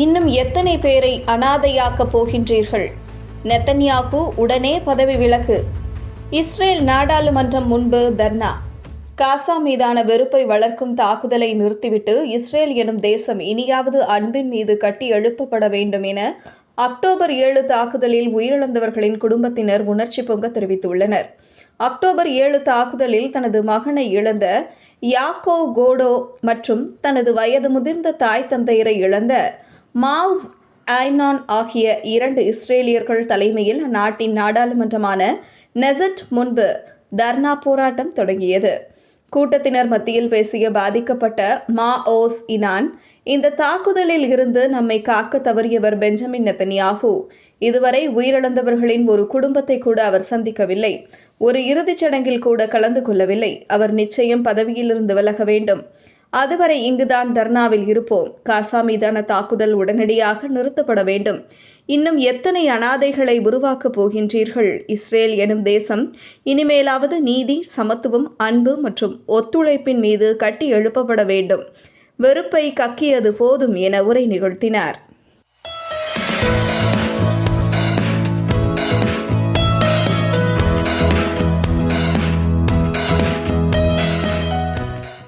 இன்னும் எத்தனை பேரை அனாதையாக்கப் போகின்றீர்கள்? நெத்தன்யாகு உடனே பதவி விலகு. இஸ்ரேல் நாடாளுமன்றம் முன்பு தர்ணா. காசா மீதான வெறுப்பை வளர்க்கும் தாக்குதலை நிறுத்திவிட்டு இஸ்ரேல் எனும் தேசம் இனியாவது அன்பின் மீது கட்டி எழுப்பப்பட வேண்டும் என அக்டோபர் ஏழு தாக்குதலில் உயிரிழந்தவர்களின் குடும்பத்தினர் உணர்ச்சி பொங்க தெரிவித்துள்ளனர். அக்டோபர் ஏழு தாக்குதலில் தனது மகனை இழந்த யாக்கோ கோடோ மற்றும் தனது வயது முதிர்ந்த தாய் தந்தையரை இழந்த மாவ்ஸ் ஐனான் ஆகிய இரண்டு இஸ்ரேலியர்கள் தலைமையில் நாட்டின் நாடாளுமன்றமான நெசட் முன்பு தர்ணா போராட்டம் தொடங்கியது. கூட்டத்தினர் மத்தியில் பேசிய பாதிக்கப்பட்ட மா ஓஸ் இனான் இந்த தாக்குதலில் இருந்து நம்மை காக்க தவறியவர் பெஞ்சமின் நெத்தனியாகு இதுவரை உயிரிழந்தவர்களின் ஒரு குடும்பத்தை கூட அவர் சந்திக்கவில்லை. ஒரு இறுதிச் சடங்கில் கூட கலந்து கொள்ளவில்லை. அவர் நிச்சயம் பதவியிலிருந்து விலக வேண்டும். அதுவரை இங்குதான் தர்ணாவில் இருப்போம். காசா மீதான தாக்குதல் உடனடியாக நிறுத்தப்பட வேண்டும். இன்னும் எத்தனை அனாதைகளை உருவாக்கப் போகின்றீர்கள்? இஸ்ரேல் எனும் தேசம் இனிமேலாவது நீதி சமத்துவம் அன்பு மற்றும் ஒத்துழைப்பின் மீது கட்டி எழுப்பப்பட வேண்டும். வெறுப்பை கக்கியது போதும் என உரை நிகழ்த்தினார்.